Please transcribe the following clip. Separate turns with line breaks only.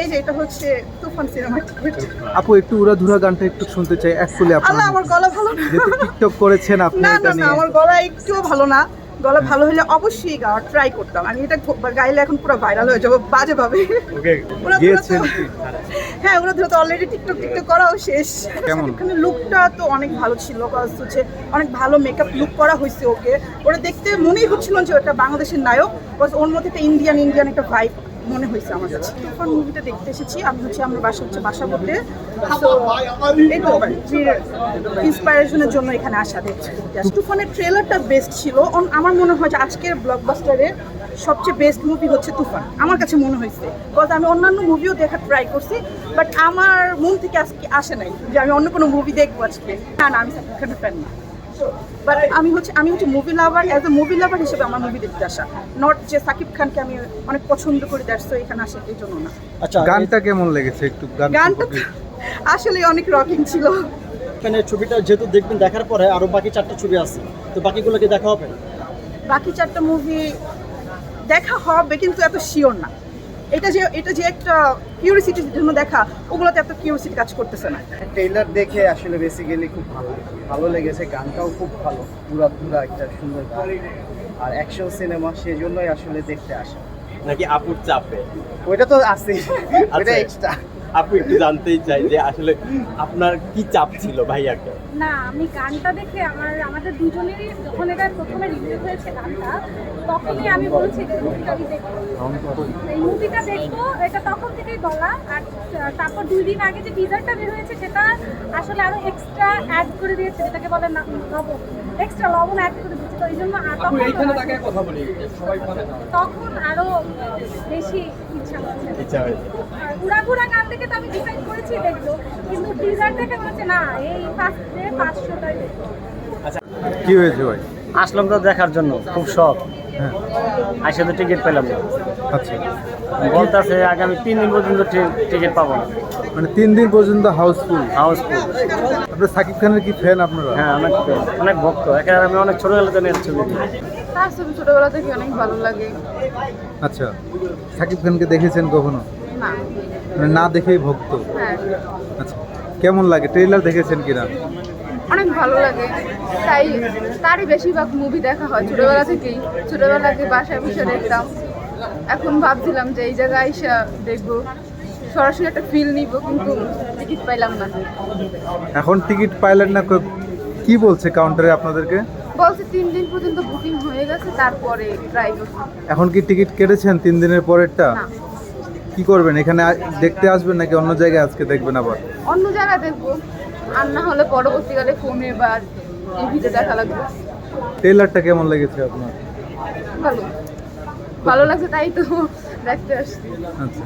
এই যে এটা হচ্ছে তুফান সিনেমা।
আপু একটু উড়াধুরা গানটা একটু শুনতে চাই অ্যাকচুয়ালি আপনার
আল্লাহ আমার গলা ভালো না।
টিকটক করেছেন আপনি
না না না আমার গলা একটুও ভালো না। গলা ভালো হলে অবশ্যই গাওয়ার ট্রাই করতাম। আমি এটা গাইলে এখন পুরো ভাইরাল হয়ে যাব বাজে ভাবে হ্যাঁ ওরা তো অলরেডি টিকটক টিকটক করাও শেষ।
কেমন?
এখানে লুকটা তো অনেক ভালো ছিল কজ হচ্ছে অনেক ভালো মেকআপ লুক করা হয়েছে ওকে। ওরা দেখতে মনেই হচ্ছিল যে ওটা বাংলাদেশের নায়ক ওর মধ্যে একটা ইন্ডিয়ান ইন্ডিয়ান একটা ভাইব মনে হয়েছে আমার কাছে। তুফান মুভিটা দেখতে এসেছি আমি হচ্ছে আমার বাসা হচ্ছে বাসা করতে তো এই তো ইন্সপাইরেশনের জন্য এখানে আসা দেখছি। তুফানের ট্রেলারটা বেস্ট ছিল। অন- আমার মনে হয় যে আজকের ব্লকবাস্টারে সবচেয়ে বেস্ট মুভি হচ্ছে তুফান। আমার কাছে মনে হয়েছে। বিকজ আমি অন্যান্য মুভিও দেখার ট্রাই করছি বাট আমার মন থেকে আজকে আসে নাই যে আমি অন্য কোনো মুভি দেখব আজকে। না না আমি সাকিব খানের ফ্যান না। বাট আমি হচ্ছে আমি হচ্ছে movie lover as a movie lover হিসেবে আমার মুভি দেখতে আসা। নট যে সাকিব খানকে আমি অনেক পছন্দ করি দ্যাটস এখানে আসা এই জন্য না।
আচ্ছা
গানটা কেমন লেগেছে একটু
গানটা আসলে অনেক রকিং ছিল।
এখানে ছবিটা যেহেতু দেখবেন দেখার পরে আরও বাকি চারটি ছবি আছে। তো বাকিগুলো কি দেখা হবে
বাকি চারটা মুভি দেখা হবে কিন্তু এত শিওর না। এটা যে এটা যে একটা কিউরিসিটির জন্য দেখা ওগুলোতে এত কিউরিসিটি কাজ করতেছে না।
ট্রেলার দেখে আসলে বেসিক্যালি খুব ভালো। ভালো লেগেছে গানটাও খুব ভালো। পুরা পুরা একটা সুন্দর গান। আর অ্যাকশন সিনেমা সেজন্যই আসলে দেখতে আসা।
নাকি আপুর চাপে?
ওইটা তো আছেই। ওইটা। এক্সট্রা
আপু একটু জানতেই চাই যে আসলে আপনার কি চাপ ছিল ভাইয়াকে?
না, আমি গানটা দেখে আমার, আমাদের দুজনেরই যখন এটা প্রথমে রিলিজ হয়েছে গানটা, তখনই আমি বলছি যে মুভিটা এই মুভিটা দেখব, এটা তখন থেকেই বলা আর তারপর দুই দিন আগে যে টিজারটা বের হয়েছে, সেটা আসলে আরও এক্সট্রা অ্যাড করে দিয়েছে, যেটাকে বলে না লবণ। এক্সট্রা লবণ অ্যাড করে তো এই জন্য আর তখন তখন আরও বেশি ইচ্ছা হচ্ছে।
ইচ্ছা হয়েছে।
ঘুরা গান থেকে তো আমি ডিসাইড করেছি দেখব। কিন্তু টিজার থেকে মনে হচ্ছে না এই ফার্স্ট ডে পাঁচশোটাই দেখব।
কি হয়েছে ভাই?
আসলাম তো দেখার জন্য খুব শখ।
হ্যাঁ।
আসে তো টিকিট পেলাম না।
আচ্ছা।
বলতেছে আগামী তিন দিন পর্যন্ত টিকিট পাবো না।
মানে তিন দিন পর্যন্ত হাউসফুল?
হাউসফুল।
আপনার সাকিব খানের কি ফ্যান আপনারা?
হ্যাঁ অনেক অনেক ভক্ত। এখানে আমি অনেক ছোটবেলা থেকে নিয়ে ছবি।
তার ছবি ছোটবেলা থেকে অনেক ভালো লাগে।
আচ্ছা সাকিব খানকে দেখেছেন কখনো? মানে না দেখেই ভক্ত?
হ্যাঁ।
আচ্ছা কেমন লাগে? ট্রেলার দেখেছেন কিনা?
অনেক ভালো লাগে। তাই তারই বেশিরভাগ মুভি দেখা হয় ছোটবেলা থেকেই। ছোটবেলাতে বাসায় বসে দেখতাম। এখন ভাবছিলাম যে এই জায়গায় আইসা দেখব। সরাসরি একটা ফিল নিব কিন্তু টিকিট পাইলাম না।
এখন টিকিট পাইলেন না কো- বলছে কাউন্টারে আপনাদেরকে?
বলছে তিন দিন পর্যন্ত বুকিং হয়ে গেছে তারপরে ট্রাই করছি
এখন কি টিকিট কেটেছেন তিন দিনের পরেরটা? কি করবেন এখানে দেখতে আসবেন নাকি অন্য জায়গায় আজকে দেখবেন আবার?
অন্য জায়গায় দেখব। আর না হলে পরবর্তীকালে ফোনে বা টিভিতে দেখা লাগবে।
ট্রেলারটা কেমন লেগেছে আপনার?
ভালো। ভালো লাগছে তাই তো দেখতে আসছি।
আচ্ছা।